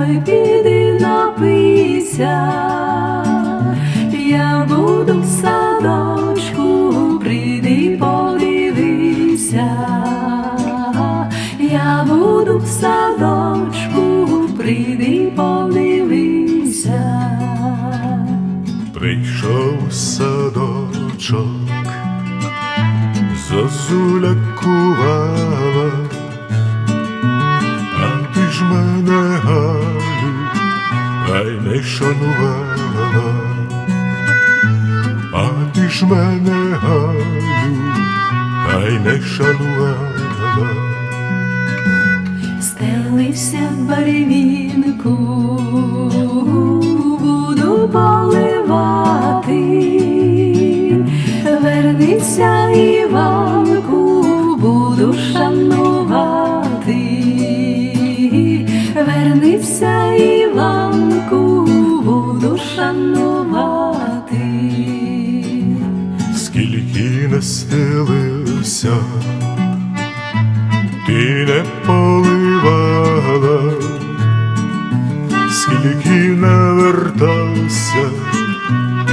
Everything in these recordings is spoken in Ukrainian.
той піди напийся, я буду в садочку, прийди подивися, я буду в садочку, прийди подивися. Прийшов садочок, зозуля кувала, не шанувала, а ти ж мене Галю, ай не шанувала. Стелився барвінку, буду поливати, вернися, Іванку, буду шанувати, вернися, Іванку, шанувати. скільки не стелився, ти не поливала, скільки не вертався,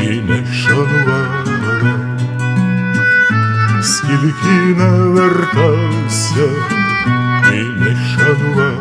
і не шанувала, скільки не вертався, і не шанувала.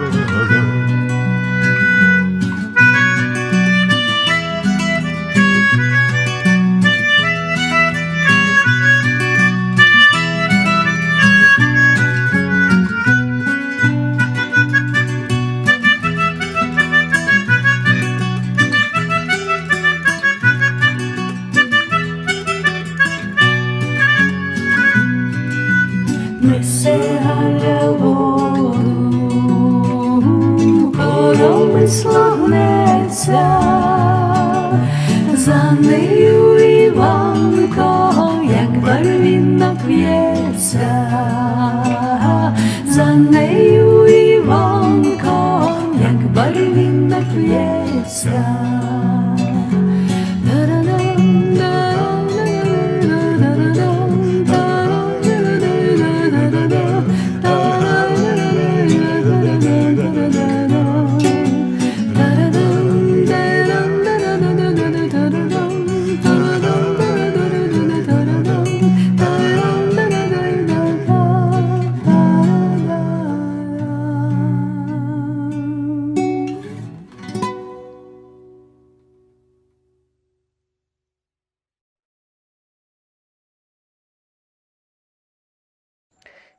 За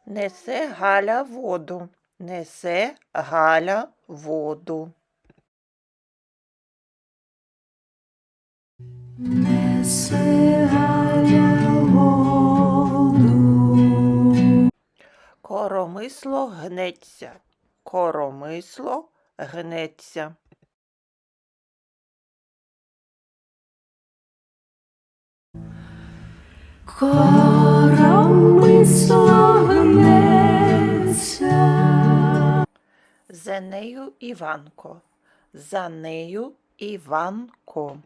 Несе Галя воду. Несе Галя воду. Несе Галя воду. Коромисло гнеться. Коромисло гнеться. Коромисло За нею Іванко. За нею Іванко.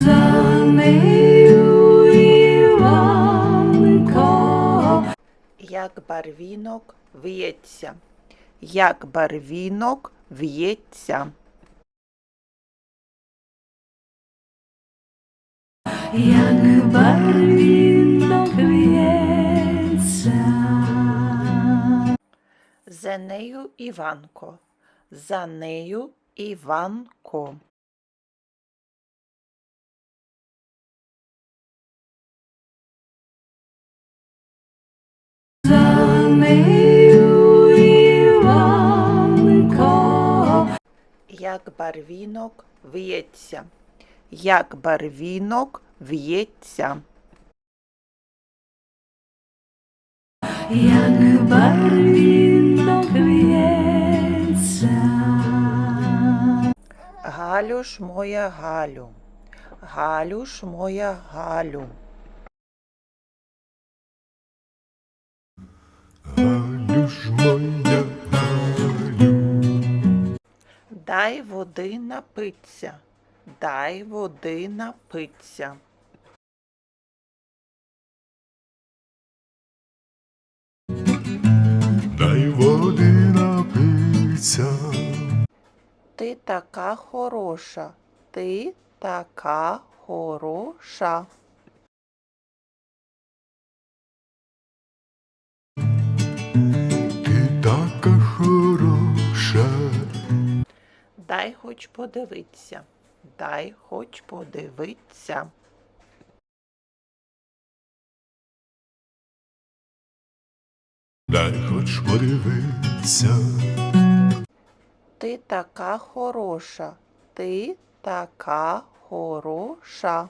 За нею Іванко. Як барвінок в'ється. Як барвінок в'ється. Як барвінок в'ється. За нею Іванко, за нею Іванко. За нею Іванко, Як барвінок в'ється, як барвінок в'ється. як барвінок в'ється. Галю ж моя Галю, Галю ж моя Галю. Галю ж моя Галю, Дай води напиться, дай води напиться. Напиться, Ти така хороша, ти така хороша. ти така хороша, Дай хоч подивиться, дай хоч подивиться. дай хоч подивитися, Ти така хороша, ти така хороша.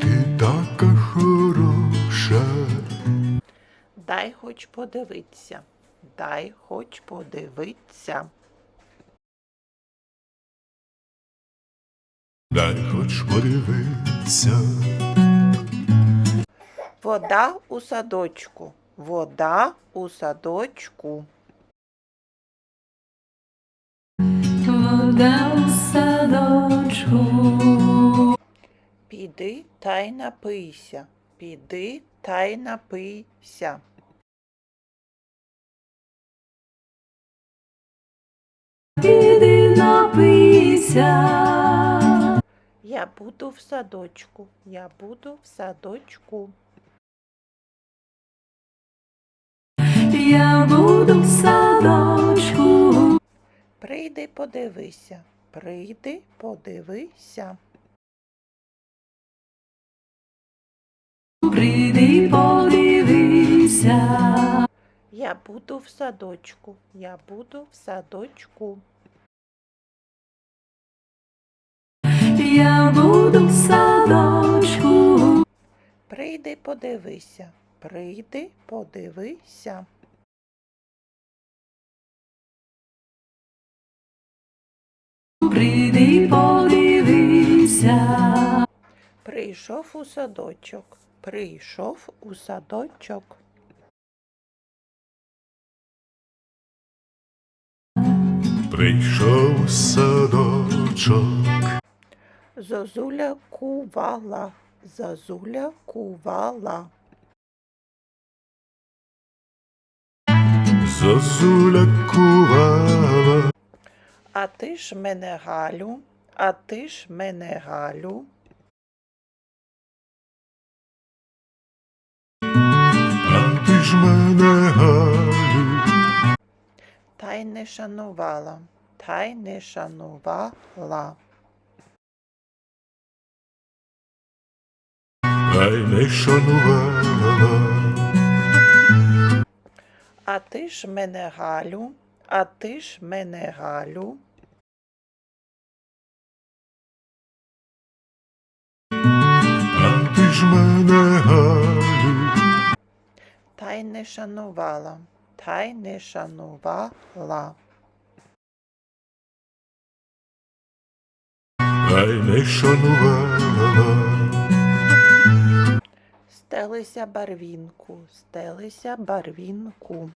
ти така хороша, Дай хоч подивиться, дай хоч подивиться. дай хоч подивитися, Вода у садочку, вода у садочку. Вода у садочку, Піди та й напийся, піди та й напийся. піди напийся. Я буду в садочку, я буду в садочку. Прийди, подивися, прийди, подивися. прийди подивися. Я буду в садочку, я буду в садочку. Я буду в садочку, Прийди, подивися, прийди, подивися. Подивися. Прийшов у садочок, прийшов у садочок. прийшов у садочок, Зозуля кувала, зозуля кувала. зозуля кувала, А ти ж мене Галю, а ти ж мене Галю. а ти ж мене Галю, Та й не шанувала, та й не шанувала. та й не шанувала, А ти ж мене Галю, а ти ж мене Галю. Ж мене Галю, Та й не шанувала, та й не шанувала. та й не шанувала, Стелися барвінку, стелися барвінку.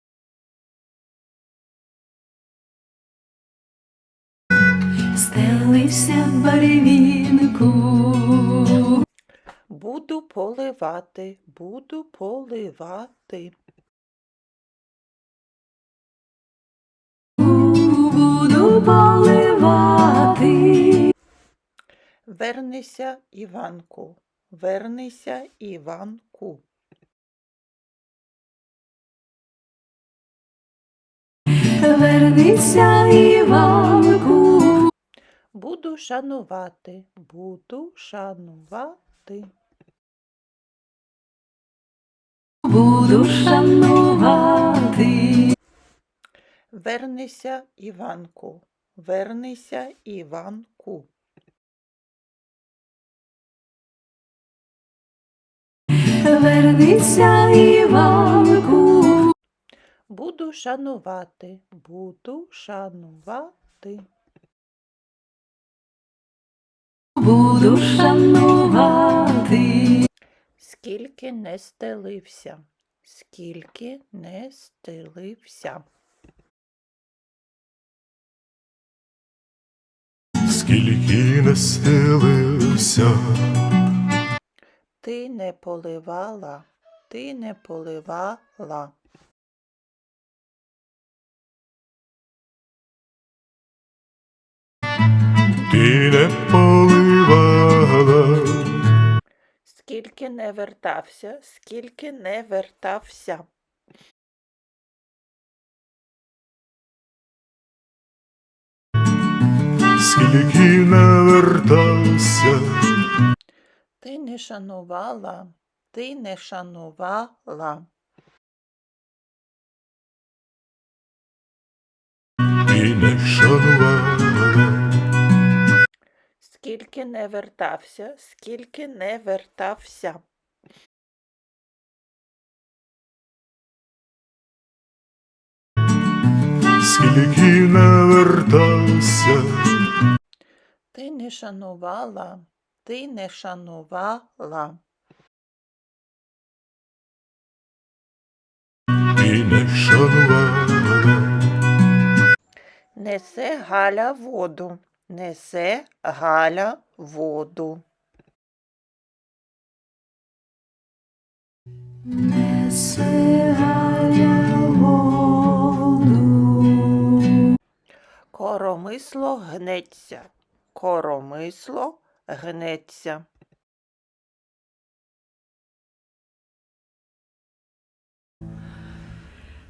Стелився барвінку, Буду поливати, буду поливати. буду поливати. Вернися, Іванку, вернися, Іванку. Вернися, Іванку, Буду шанувати, буду шанувати. Шанувати. Вернися, Іванку, вернися, Іванку. Вернися, Іванку, Буду шанувати, буду шанувати. буду шанувати. Скільки не стелився, скільки не стелився. скільки не стелився, Ти не поливала, ти не поливала. ти не поливала, Скільки не вертався, скільки не вертався. скільки не вертався, Ти не шанувала, ти не шанувала. ти не шанувала, Скільки не вертався, скільки не вертався. скільки не вертався, Ти не шанувала, ти не шанувала. ти не шанувала, Несе Галя воду, несе Галя воду. Несе Галя воду. Коромисло гнеться, коромисло гнеться.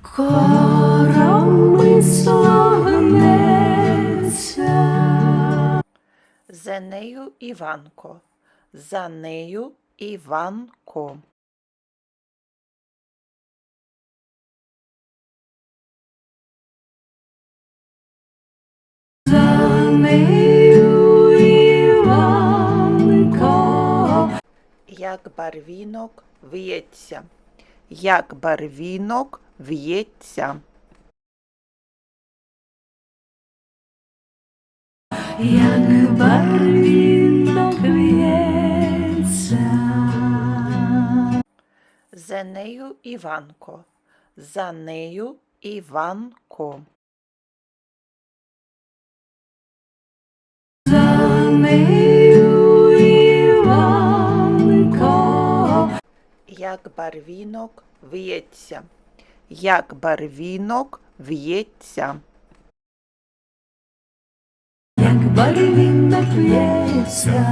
Коромисло За нею Іванко, за нею Іванко. За нею Іванко. Як барвінок в'ється, як барвінок в'ється. Як барвінок в'ється. За нею Іванко, за нею Іванко. За нею Іванко. Як барвінок в'ється, як барвінок в'ється. Як барвінок в'ється.